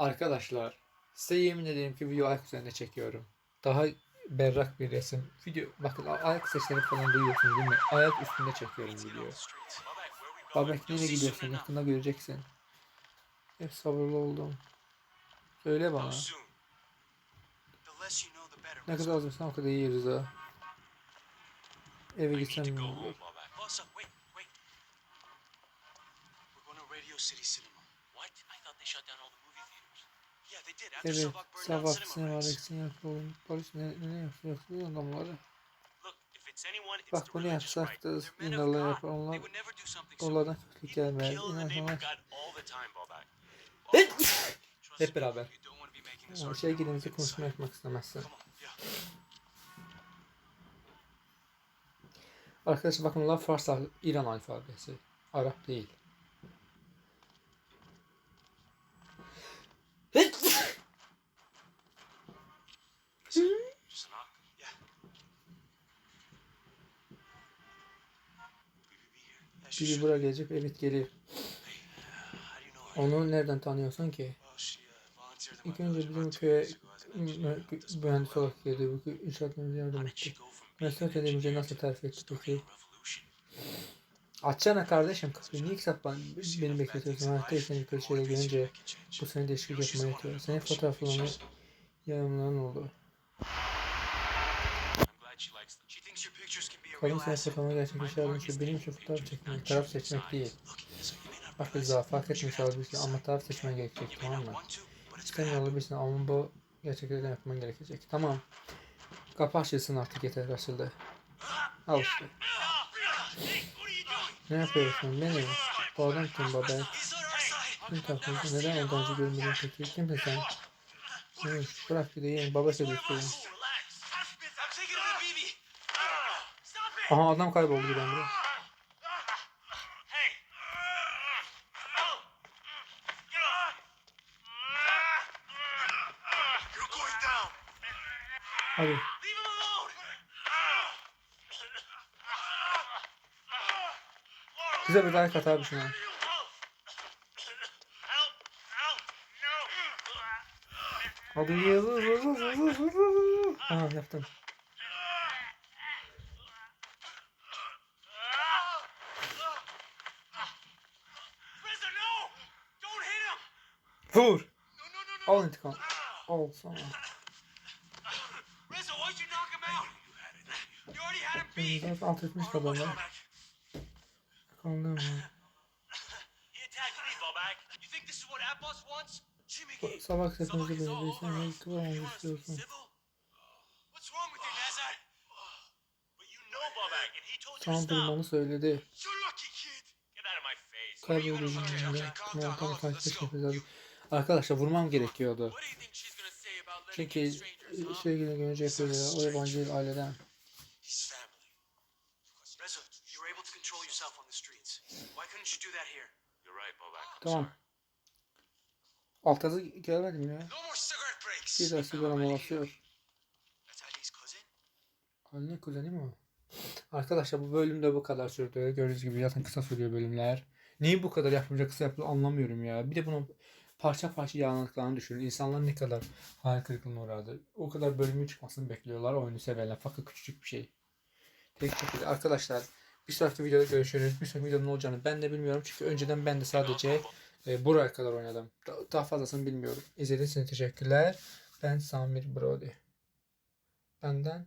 Arkadaşlar size yemin ederim ki video ayak üzerinde çekiyorum. Daha berrak bir resim. Video bakın ayak sesleri falan duyuyorsunuz değil mi? Ayak üstünde çekiyorum video. Babek nereye gidiyorsun? Yakında göreceksin. Hep sabırlı oldum. Söyle bana. Ne kadar azmışsan o kadar iyi Rıza. Eve gitsem ne Evet, sabah cinema sinema rights. eksin yapalım. Polis ne, ne yapıyor? Adamları. Bak bunu yapsak da God. yapar. Onlar onlardan kötülük People gelmez. kill in the name of İnanılmaz. God all the time, Bobak. Trust Hep beraber. argument şey gidince konuşma yapmak istemezsin. Arkadaşlar bakın bunlar Fars İran alfabesi. Arap değil. Biri buraya gelecek. Evet her? Onu nereden tanıyorsun ki? İlk önce bizim köye mühendis olarak geldi. Bu inşaatımıza yardım etti. Meslek engineer nasıl terfi etti peki? Açsana kardeşim kapıyı. Niye kitap beni bekletiyorsun? Hayatta seni kötü şeyler görünce bu seni değişiklik yapmaya yetiyor. Senin fotoğraflarını yayınlanan oldu. Kadın real senin asset. fotoğrafını gerçek My işe almış part is benim için fotoğraf çekmek, taraf seçmek değil. Bak Rıza fark etmiş olabilirsin ama taraf seçmen gerekecek tamam mı? İstemiyor olabilirsin ama bu gerçekten yapman gerekecek. Tamam. Kapı açılsın artık yeter açıldı. Al işte. Ne yapıyorsun beni? Bu adam kim baba? Kim takıldı? Neden ondan önce görmedin peki? Kimsin sen? Evet, bırak bir de yiyin. Baba söylüyor. Aha adam kayboldu birdenbire. Hadi. Bize bir like at abi şuna. Hadi vur, vur, vur, vur, vur. Aha yaptım. Vur. No, no, no, no. Al intikam. Al sana. Reza, why'd you knock him out? You already had him beat. Zaten alt etmiş adamlar. Kaldım. He attacked me, Bobak. You think this is what Abbas wants? Jimmy Gate. Sabah sesimizi Sabah is all beğendiysen over ne us. kıvamı You want us to be istiyorsun. civil? What's wrong with you, Nazar? But you know Bobak, and he told you to Sana stop. durmanı söyledi. You're lucky, kid. Get Arkadaşlar vurmam gerekiyordu. Çünkü in strangers, huh? sevgili görünce yapıyorlar. O yabancı aileden. He's family. Reza, you were able to control yourself on the streets. Why couldn't you do that here? You're right, Bobak. I'm Tamam. Alt yazı gelmedim ya. Bir daha sigara molası yok. Anne kuzeni mi o? Arkadaşlar bu bölümde bu kadar sürdü. Gördüğünüz gibi zaten kısa sürüyor bölümler. Niye bu kadar yapınca kısa yapılıyor anlamıyorum ya. Bir de bunun parça parça yağlandıklarını düşünün. İnsanlar ne kadar hayal kırıklığına uğradı. O kadar bölümün çıkmasını bekliyorlar oyunu severler. Fakat küçücük bir şey. Tek şekilde. Arkadaşlar bir sonraki videoda görüşürüz. Bir sonraki videonun ne olacağını ben de bilmiyorum. Çünkü önceden ben de sadece e, buraya kadar oynadım. Da- Daha fazlasını bilmiyorum. İzlediğiniz için teşekkürler. Ben Samir Brody. Benden